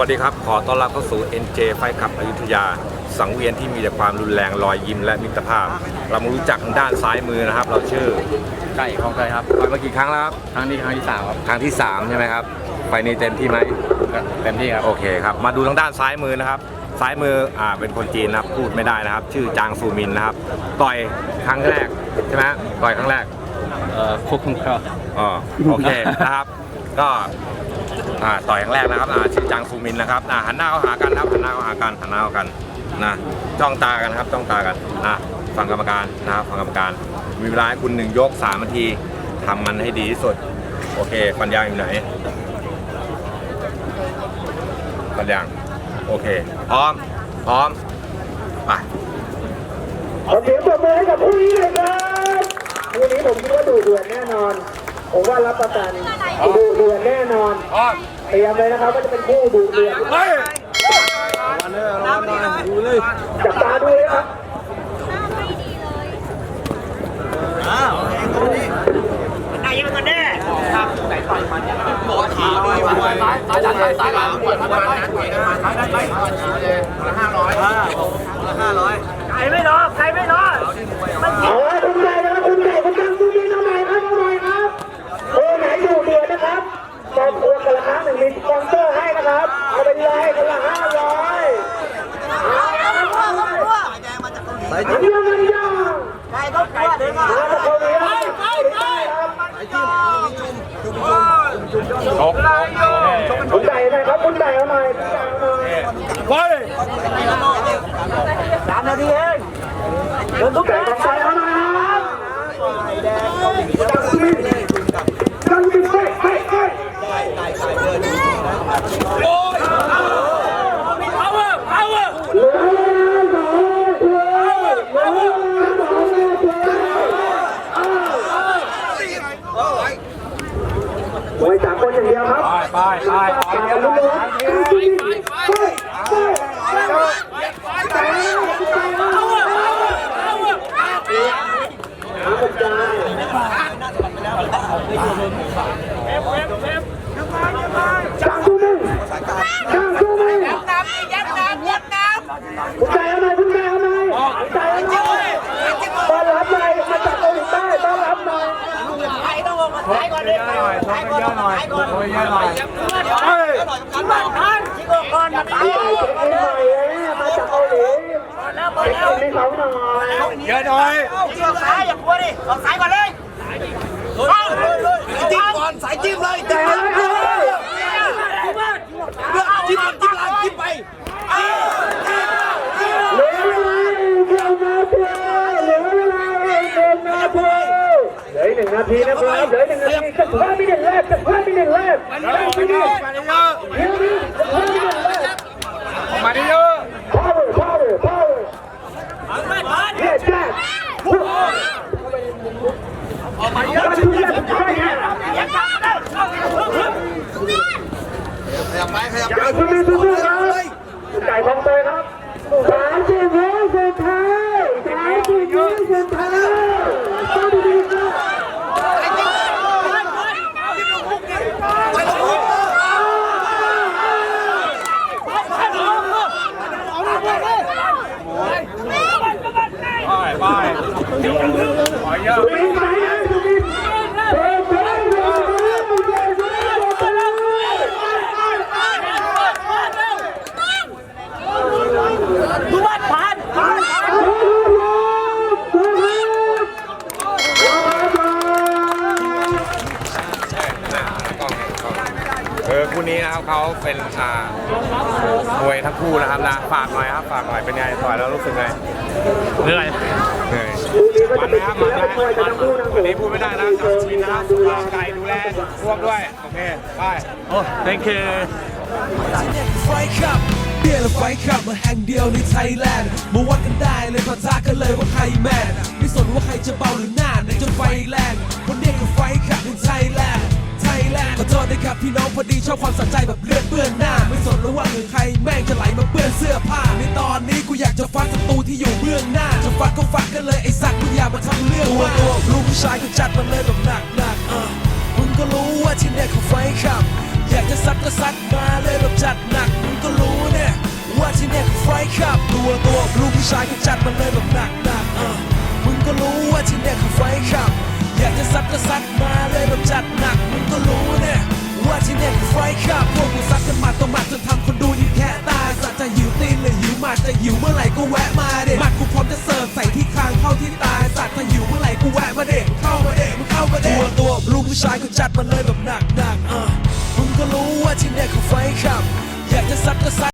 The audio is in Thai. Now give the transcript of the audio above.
วัสดีครับ ขอต้อนรับเข้าสู่ NJ ไฟขับอยุธยา สังเวียนที่มีแต่ความรุนแรงรอยยิ้มและมิตรภาพ เรามารู้จักทางด้านซ้ายมือนะครับ เราชื่อไก่ของเคยครับต่อยมากี่ครั้งแล้วครับครั้งนี้ครั้งที่สามครับครั้งที่3ใช่ไหมครับไฟนี้เต็มที่ไหมก็เต็มที่ครับโอเคครับมาดูทางด้านซ้ายมือนะครับ ซ้ายมืออ่าเป็นคนจีนนะครับพูดไม่ได้นะครับ ชื่อจางซูมินนะครับต่อยครั้งแรกใช่ไหมต่อยครั้งแรกเอ่อคุกคุ้มครองอ๋อโอเคนะครับ ก็ อ่าต่อยครั้งแรกนะครับอ่าชื่อจางซูมินนะครับอ่าหันหน้าเข้าหากันครับหันหน้าเข้าหากันหันหน้าเข้ากันนะจ้องตากันครับจ้องตากันนะฟังกรรมการนะครับฟังกรรมการมีเวลาให้คุณหนึ่งยกสามนาทีทำมันให้ดีที่สุด โอเคปัญญางอยู่ไหนปัญญางโอเค พร้อม พร้อมไปขอเสียงปรบมือให้กับคู่นี้เลยครับคู่นี้ผมคิดว่าดูเดือดแน่นอน ผมว่ารับประกันดูเดือดแน่นอนพร้อมเตรียมเลยนะครับว่าจะเป็นคู่ดูเดือดเฮ้ยจับตาดูเลยครับเอาละคุณไก่นะครับคุณไก่คุณจังคุณมีเอาใหม่ครับเอาใหม่ครับโอ้ไหนอยู่เดือดนะครับตอนทวงกันละครั้งหนึ่งมีสปอนเซอร์ให้นะครับ เอาไปเลยกันละห้าร้อยอันนี้ มันยากมาจากเกาหลีครับไปไปครับคุณไก่หน่อยครับคุณไก่เอาหน่อยคุณไก่เอาหน่อยไปสามนาทีเองเดินทุกไก่ของไก่เอาหน่อยครับจังมินจังมินไปไปไปเหลือเวลาสองนาทีเหลือเวลาสองนาที มวยสากคนอย่างเดียวครับไปไปไปไปไปไปไปน้ำกระจายจางกูมึงจางกูมึงคุณใจเอาหน่อยคุณใจเอาหน่อยคุณใจเอาหน่อยต้อนรับหน่อยมาจากเกาหลีใต้ต้อนรับหน่อย เฮ้ย เด็กใหม่เลยมาจากเกาหลีไปกินให้เขาหน่อย เยอะหน่อย จิ้มก่อนสายจิ้มเลยแต่ละเอ้ยเลือกจิ้มจิ้มลายจิ้มไปเหลือเวลาอีกหนึ่งนาทีเหลือเวลาอีกหนึ่งนาทีเหลืออีกหนึ่งนาทีนะครับเหลืออีกหนึ่งนาทีสักห้ามินิแรกสักห้ามินิแรกห้ามินิเดี๋ยวนี้สักห้ามินิแรก มาดิเยอะ power power power เนี่ยแจ๊คมาทุกอย่างทุกอย่าง ขยับไปขยับ อไปย่าคุณมีสู้ๆครับไก่ของเตยครับสามสิบวิสุดท้ายสามสิบวิสุดท้ายต้องดีๆครับ ไปไปขอเยอะ สุบินไปนะสุบินเดินไปเดินไปเดินไปเดินไปเลย เออ คู่นี้นะครับเขาเป็นอ่ามวยทั้งคู่นะครับนะฝากหน่อยครับฝากหน่อยเป็นไงต่อยแล้วรู้สึกไงเหนื่อยเหนื่อยคู่นี้ก็มัจะนเป็นนะครับเชื้มันอนะมวยกันทั้งคู่นะวันนี้พูดไม่ได้นะกับชีวิตนะครับดูแลไก่ดูแลพวกด้วยโอเคไปโอ้ thank you ไฟขับเบียร์และไฟขับมาแห่งเดียวในไทยแลนด์มาวัดกันได้เลยปะทะกันเลยว่าใครแมนไม่สนว่าใครจะเบาหรือหน้าในจนไฟแรง พี่น้องพอดีชอบความสนใจแบบเลือดเปื้อนหน้า ไม่สนแล้วว่าหรือใครแม่งจะไหลมาเปื้อนเสื้อผ้า ในตอนนี้กูอยากจะฟัดศัตรูที่อยู่เบื้องหน้า จะฟัดก็ฟัดกันเลยไอ้สัตว์มึงอย่ามาทำเรื่องตัวตัวลูกผู้ชายก็จัดมาเลยแบบหนักหนักเออมึงก็รู้ว่าที่เนี่ยคือไฟขับ อยากจะซัดก็ซัดมาเลยแบบจัดหนักมึงก็รู้เนี่ยว่าที่เนี่ยคือไฟขับตัวตัวลูกผู้ชายก็จัดมาเลยแบบหนักหนักเออมึงก็รู้ว่าที่เนี่ยคือไฟ มาเลยแบบหนักหนักๆเออมึงก็รู้ว่าที่เนี่ยคือไฟขับ อยากจะซัดก็ซัด